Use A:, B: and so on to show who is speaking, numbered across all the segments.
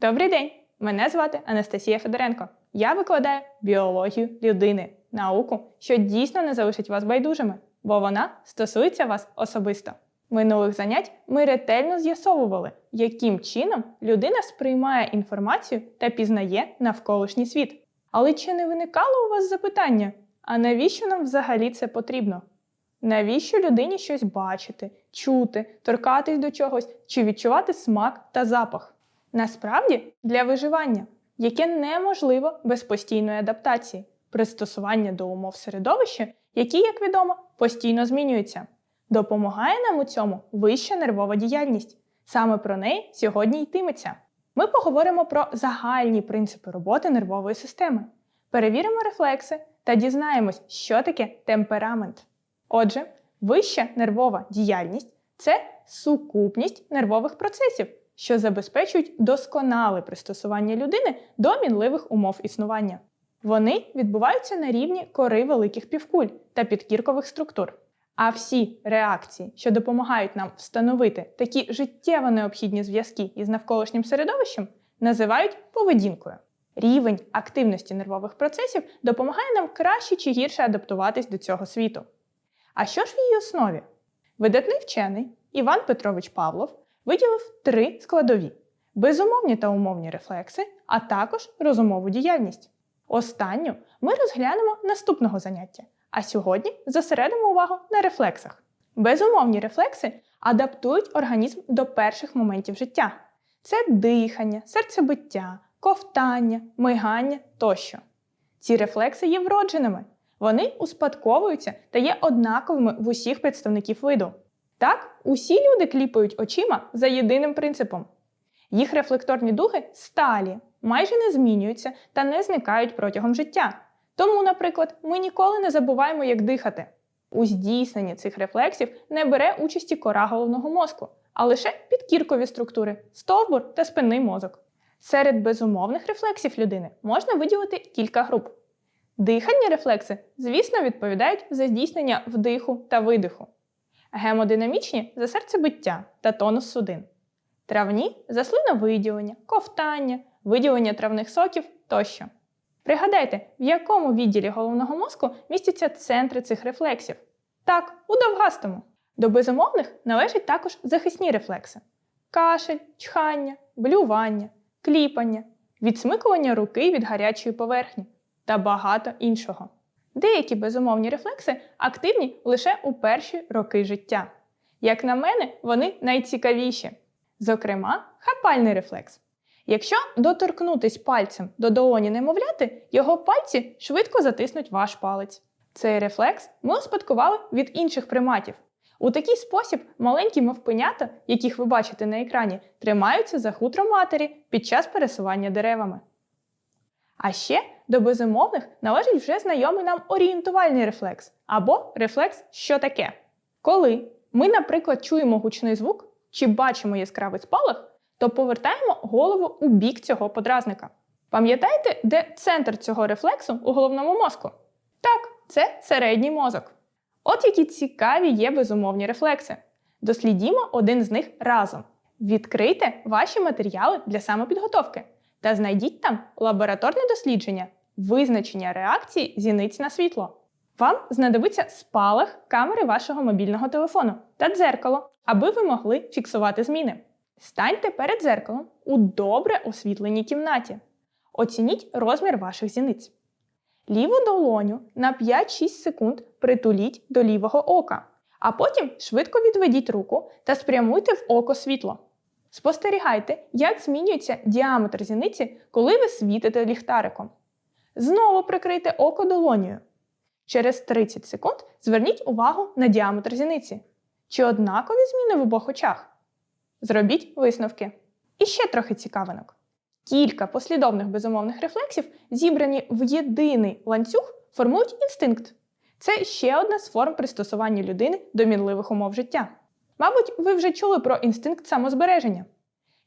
A: Добрий день! Мене звати Анастасія Федоренко. Я викладаю біологію людини, науку, що дійсно не залишить вас байдужими, бо вона стосується вас особисто. Минулих занять ми ретельно з'ясовували, яким чином людина сприймає інформацію та пізнає навколишній світ. Але чи не виникало у вас запитання, а навіщо нам взагалі це потрібно? Навіщо людині щось бачити, чути, торкатись до чогось чи відчувати смак та запах? Насправді для виживання, яке неможливо без постійної адаптації, пристосування до умов середовища, які, як відомо, постійно змінюються. Допомагає нам у цьому вища нервова діяльність. Саме про неї сьогодні йтиметься. Ми поговоримо про загальні принципи роботи нервової системи, перевіримо рефлекси та дізнаємось, що таке темперамент. Отже, вища нервова діяльність це сукупність нервових процесів, що забезпечують досконале пристосування людини до мінливих умов існування. Вони відбуваються на рівні кори великих півкуль та підкіркових структур. А всі реакції, що допомагають нам встановити такі життєво необхідні зв'язки із навколишнім середовищем, називають поведінкою. Рівень активності нервових процесів допомагає нам краще чи гірше адаптуватись до цього світу. А що ж в її основі? Видатний вчений Іван Петрович Павлов виділив три складові: безумовні та умовні рефлекси, а також розумову діяльність. Останню ми розглянемо наступного заняття, а сьогодні зосередимо увагу на рефлексах. Безумовні рефлекси адаптують організм до перших моментів життя: це дихання, серцебиття, ковтання, мигання тощо. Ці рефлекси є вродженими, вони успадковуються та є однаковими в усіх представників виду. Так, усі люди кліпають очима за єдиним принципом. Їх рефлекторні дуги сталі, майже не змінюються та не зникають протягом життя. Тому, наприклад, ми ніколи не забуваємо, як дихати. У здійсненні цих рефлексів не бере участі кора головного мозку, а лише підкіркові структури стовбур та спинний мозок. Серед безумовних рефлексів людини можна виділити кілька груп. Дихальні рефлекси, звісно, відповідають за здійснення вдиху та видиху. Гемодинамічні за серцебиття та тонус судин. Травні за слиновиділення, ковтання, виділення травних соків тощо. Пригадайте, в якому відділі головного мозку містяться центри цих рефлексів. Так, у довгастому. До безумовних належать також захисні рефлекси: кашель, чхання, блювання, кліпання, відсмикування руки від гарячої поверхні та багато іншого. Деякі безумовні рефлекси активні лише у перші роки життя. Як на мене, вони найцікавіші. Зокрема, хапальний рефлекс. Якщо доторкнутись пальцем до долоні немовляти, його пальці швидко затиснуть ваш палець. Цей рефлекс ми успадкували від інших приматів. У такий спосіб маленькі мавпенята, яких ви бачите на екрані, тримаються за хутро матері під час пересування деревами. А ще до безумовних належить вже знайомий нам орієнтувальний рефлекс або рефлекс що таке. Коли ми, наприклад, чуємо гучний звук чи бачимо яскравий спалах, то повертаємо голову у бік цього подразника. Пам'ятаєте, де центр цього рефлексу у головному мозку? Так, це середній мозок. От які цікаві є безумовні рефлекси. Дослідімо один з них разом. Відкрийте ваші матеріали для самопідготовки та знайдіть там лабораторне дослідження, визначення реакції зіниць на світло. Вам знадобиться спалах камери вашого мобільного телефону та дзеркало, аби ви могли фіксувати зміни. Станьте перед дзеркалом у добре освітленій кімнаті. Оцініть розмір ваших зіниць. Ліву долоню на 5-6 секунд притуліть до лівого ока, а потім швидко відведіть руку та спрямуйте в око світло. Спостерігайте, як змінюється діаметр зіниці, коли ви світите ліхтариком. Знову прикрийте око долонею. Через 30 секунд зверніть увагу на діаметр зіниці. Чи однакові зміни в обох очах? Зробіть висновки. І ще трохи цікавинок. Кілька послідовних безумовних рефлексів, зібрані в єдиний ланцюг, формують інстинкт. Це ще одна з форм пристосування людини до мінливих умов життя. Мабуть, ви вже чули про інстинкт самозбереження.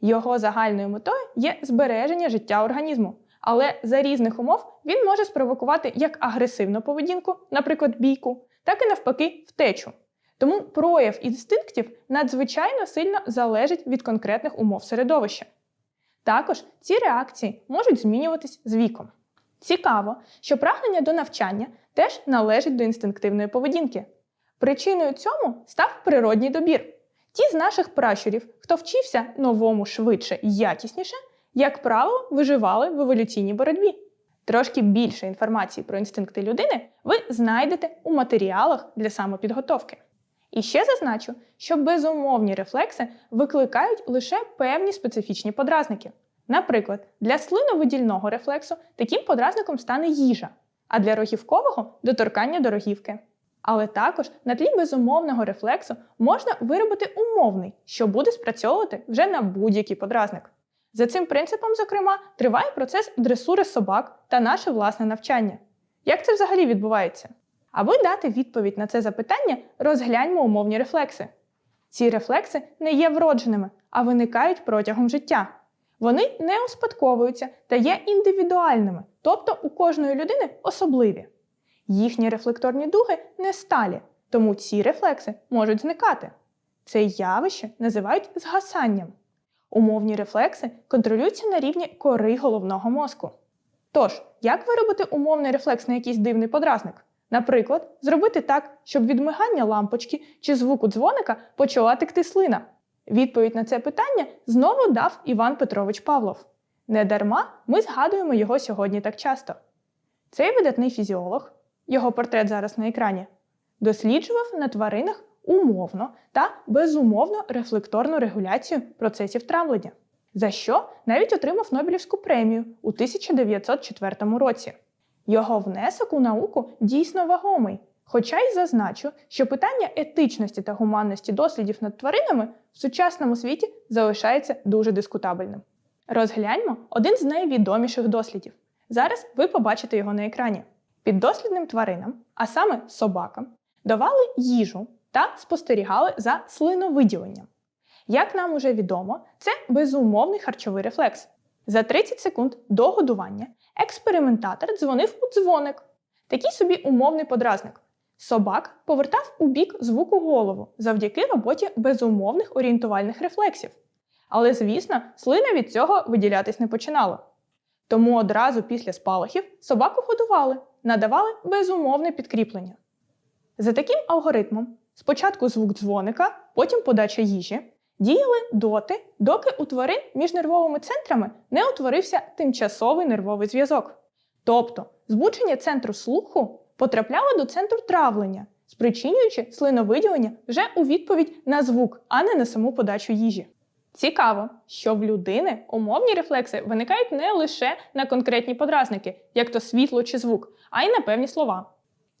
A: Його загальною метою є збереження життя організму, але за різних умов він може спровокувати як агресивну поведінку, наприклад, бійку, так і навпаки втечу. Тому прояв інстинктів надзвичайно сильно залежить від конкретних умов середовища. Також ці реакції можуть змінюватись з віком. Цікаво, що прагнення до навчання теж належить до інстинктивної поведінки. Причиною цьому став природній добір. Ті з наших пращурів, хто вчився новому швидше і якісніше, як правило, виживали в еволюційній боротьбі. Трошки більше інформації про інстинкти людини ви знайдете у матеріалах для самопідготовки. І ще зазначу, що безумовні рефлекси викликають лише певні специфічні подразники. Наприклад, для слиновидільного рефлексу таким подразником стане їжа, а для рогівкового доторкання до рогівки. Але також на тлі безумовного рефлексу можна виробити умовний, що буде спрацьовувати вже на будь-який подразник. За цим принципом, зокрема, триває процес дресури собак та наше власне навчання. Як це взагалі відбувається? Аби дати відповідь на це запитання, розгляньмо умовні рефлекси. Ці рефлекси не є вродженими, а виникають протягом життя. Вони не успадковуються та є індивідуальними, тобто у кожної людини особливі. Їхні рефлекторні дуги не сталі, тому ці рефлекси можуть зникати. Це явище називають згасанням. Умовні рефлекси контролюються на рівні кори головного мозку. Тож, як виробити умовний рефлекс на якийсь дивний подразник? Наприклад, зробити так, щоб від мигання лампочки чи звуку дзвоника почала текти слина. Відповідь на це питання знову дав Іван Петрович Павлов. Недарма ми згадуємо його сьогодні так часто. Цей видатний фізіолог, його портрет зараз на екрані, досліджував на тваринах умовно та безумовно рефлекторну регуляцію процесів травлення, за що навіть отримав Нобелівську премію у 1904 році. Його внесок у науку дійсно вагомий, хоча й зазначу, що питання етичності та гуманності дослідів над тваринами в сучасному світі залишається дуже дискутабельним. Розгляньмо один з найвідоміших дослідів. Зараз ви побачите його на екрані. Піддослідним тваринам, а саме собакам, давали їжу та спостерігали за слиновиділенням. Як нам уже відомо, це безумовний харчовий рефлекс. За 30 секунд до годування експериментатор дзвонив у дзвоник, такий собі умовний подразник. Собак повертав у бік звуку голову завдяки роботі безумовних орієнтувальних рефлексів. Але, звісно, слина від цього виділятись не починала. Тому одразу після спалахів собаку годували, надавали безумовне підкріплення. За таким алгоритмом, спочатку звук дзвоника, потім подача їжі, діяли доти, доки у тварин між нервовими центрами не утворився тимчасовий нервовий зв'язок. Тобто збудження центру слуху потрапляло до центру травлення, спричинюючи слиновиділення вже у відповідь на звук, а не на саму подачу їжі. Цікаво, що в людини умовні рефлекси виникають не лише на конкретні подразники, як то світло чи звук, а й на певні слова.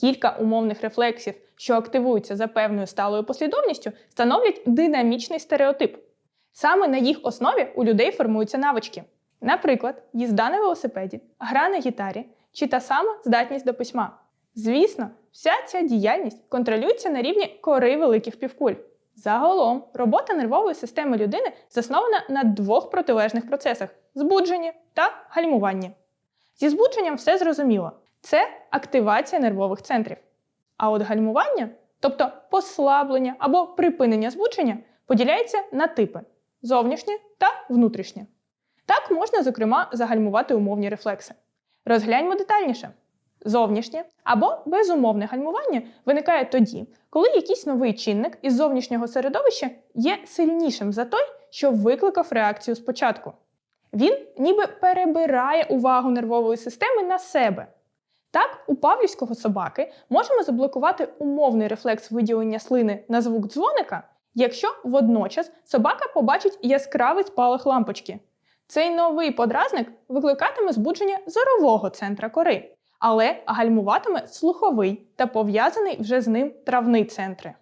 A: Кілька умовних рефлексів, що активуються за певною сталою послідовністю, становлять динамічний стереотип. Саме на їх основі у людей формуються навички. Наприклад, їзда на велосипеді, гра на гітарі чи та сама здатність до письма. Звісно, вся ця діяльність контролюється на рівні кори великих півкуль. Загалом, робота нервової системи людини заснована на двох протилежних процесах збудженні та гальмуванні. Зі збудженням все зрозуміло це активація нервових центрів. А от гальмування, тобто послаблення або припинення збудження, поділяється на типи зовнішнє та внутрішнє. Так можна, зокрема, загальмувати умовні рефлекси. Розгляньмо детальніше. Зовнішнє або безумовне гальмування виникає тоді, коли якийсь новий чинник із зовнішнього середовища є сильнішим за той, що викликав реакцію спочатку. Він ніби перебирає увагу нервової системи на себе. Так, у павлівського собаки можемо заблокувати умовний рефлекс виділення слини на звук дзвоника, якщо водночас собака побачить яскравий спалах лампочки. Цей новий подразник викликатиме збудження зорового центра кори, але гальмуватиме слуховий та пов'язаний вже з ним травний центри.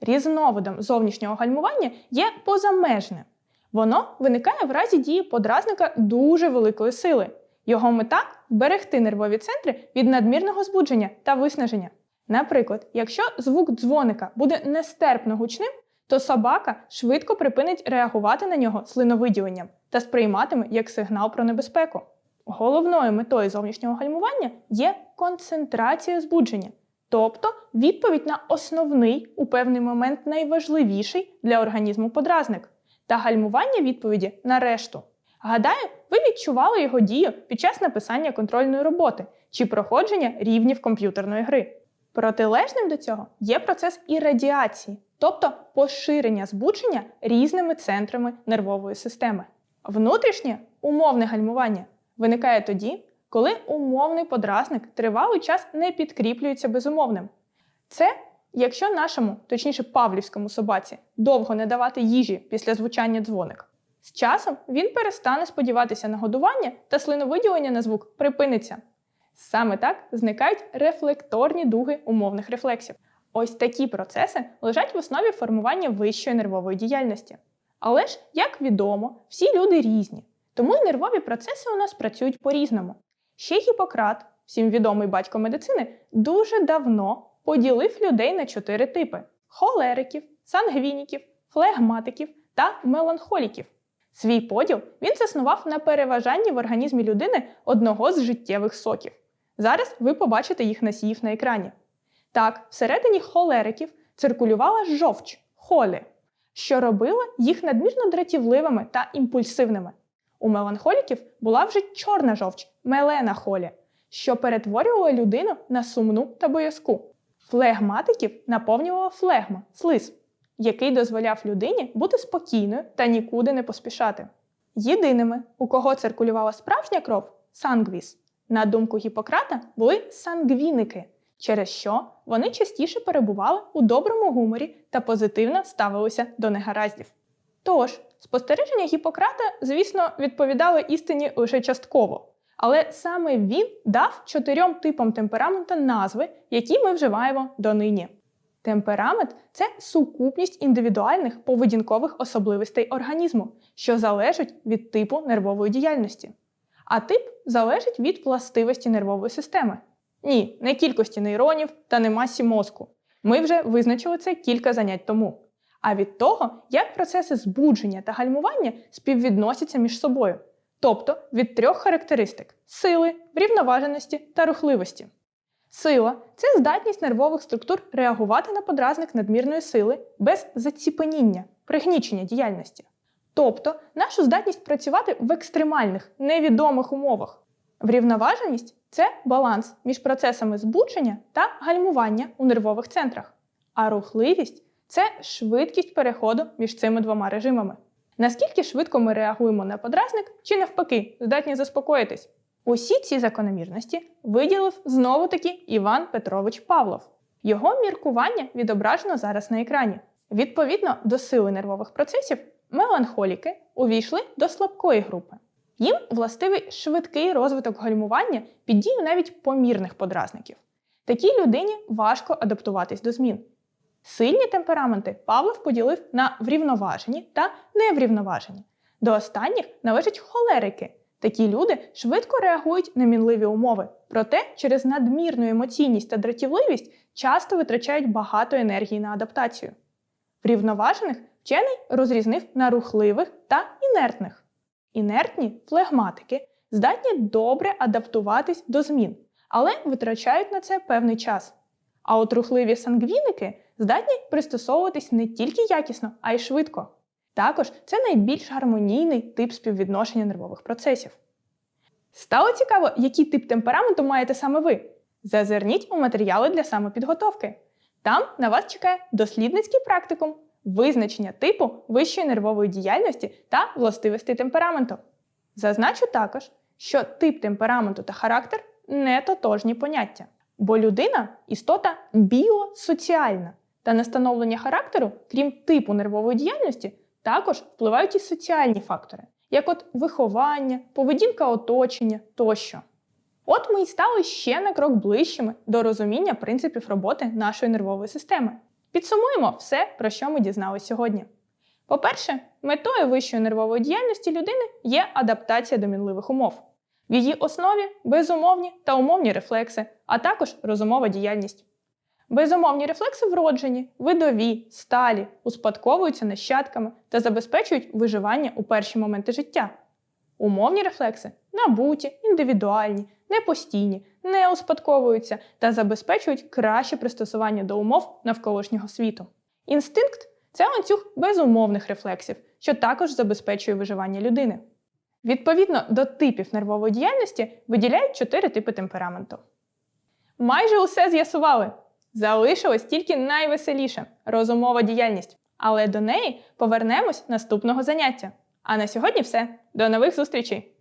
A: Різновидом зовнішнього гальмування є позамежне. Воно виникає в разі дії подразника дуже великої сили. Його мета вберегти нервові центри від надмірного збудження та виснаження. Наприклад, якщо звук дзвоника буде нестерпно гучним, то собака швидко припинить реагувати на нього слиновиділенням та сприйматиме як сигнал про небезпеку. Головною метою зовнішнього гальмування є концентрація збудження, тобто відповідь на основний у певний момент найважливіший для організму подразник та гальмування відповіді на решту. Гадаю, ви відчували його дію під час написання контрольної роботи чи проходження рівнів комп'ютерної гри. Протилежним до цього є процес іррадіації, тобто поширення збудження різними центрами нервової системи. Внутрішнє умовне гальмування виникає тоді, коли умовний подразник тривалий час не підкріплюється безумовним. Це якщо нашому, точніше павлівському собаці, довго не давати їжі після звучання дзвоник. З часом він перестане сподіватися на годування та слиновиділення на звук припиниться. Саме так зникають рефлекторні дуги умовних рефлексів. Ось такі процеси лежать в основі формування вищої нервової діяльності. Але ж, як відомо, всі люди різні, тому й нервові процеси у нас працюють по-різному. Ще Гіппократ, всім відомий батько медицини, дуже давно поділив людей на чотири типи: холериків, сангвініків, флегматиків та меланхоліків. Свій поділ він заснував на переважанні в організмі людини одного з життєвих соків. Зараз ви побачите їх носіїв на екрані. Так, всередині холериків циркулювала жовч холі, що робила їх надмірно дратівливими та імпульсивними. У меланхоліків була вже чорна жовч мелена холі, що перетворювала людину на сумну та боязку. Флегматиків наповнювала флегма слиз, який дозволяв людині бути спокійною та нікуди не поспішати. Єдиними, у кого циркулювала справжня кров сангвіс, на думку Гіппократа, були сангвіники, через що вони частіше перебували у доброму гуморі та позитивно ставилися до негараздів. Тож, спостереження Гіппократа, звісно, відповідали істині лише частково, але саме він дав чотирьом типам темпераменту назви, які ми вживаємо донині. Темперамент це сукупність індивідуальних поведінкових особливостей організму, що залежать від типу нервової діяльності. А тип залежить від властивості нервової системи. Ні, не кількості нейронів та не масі мозку. Ми вже визначили це кілька занять тому. А від того, як процеси збудження та гальмування співвідносяться між собою, тобто від трьох характеристик сили, врівноваженості та рухливості. Сила це здатність нервових структур реагувати на подразник надмірної сили без заціпеніння, пригнічення діяльності. Тобто нашу здатність працювати в екстремальних, невідомих умовах. Врівноваженість це баланс між процесами збудження та гальмування у нервових центрах. А рухливість це швидкість переходу між цими двома режимами. Наскільки швидко ми реагуємо на подразник, чи навпаки, здатні заспокоїтись? Усі ці закономірності виділив знову таки Іван Петрович Павлов. Його міркування відображено зараз на екрані. Відповідно до сили нервових процесів, меланхоліки увійшли до слабкої групи. Їм властивий швидкий розвиток гальмування під дію навіть помірних подразників. Такій людині важко адаптуватись до змін. Сильні темпераменти Павлов поділив на врівноважені та неврівноважені. До останніх належать холерики. Такі люди швидко реагують на мінливі умови, проте через надмірну емоційність та дратівливість часто витрачають багато енергії на адаптацію. Врівноважених вчений розрізнив на рухливих та інертних. Інертні флегматики здатні добре адаптуватись до змін, але витрачають на це певний час. А от рухливі сангвіники здатні пристосовуватись не тільки якісно, а й швидко. Також це найбільш гармонійний тип співвідношення нервових процесів. Стало цікаво, який тип темпераменту маєте саме ви. Зазирніть у матеріали для самопідготовки. Там на вас чекає дослідницький практикум, визначення типу вищої нервової діяльності та властивостей темпераменту. Зазначу також, що тип темпераменту та характер не тотожні поняття, бо людина істота біосоціальна, та на становлення характеру, крім типу нервової діяльності, також впливають і соціальні фактори, як от виховання, поведінка оточення тощо. От ми й стали ще на крок ближчими до розуміння принципів роботи нашої нервової системи. Підсумуємо все, про що ми дізналися сьогодні. По-перше, метою вищої нервової діяльності людини є адаптація до мінливих умов. В її основі безумовні та умовні рефлекси, а також розумова діяльність. Безумовні рефлекси вроджені, видові, сталі, успадковуються нащадками та забезпечують виживання у перші моменти життя. Умовні рефлекси набуті, індивідуальні, непостійні, не успадковуються та забезпечують краще пристосування до умов навколишнього світу. Інстинкт це ланцюг безумовних рефлексів, що також забезпечує виживання людини. Відповідно до типів нервової діяльності виділяють чотири типи темпераменту. Майже усе з'ясували. Залишилось тільки найвеселіше розумова діяльність. Але до неї повернемось наступного заняття. А на сьогодні все. До нових зустрічей!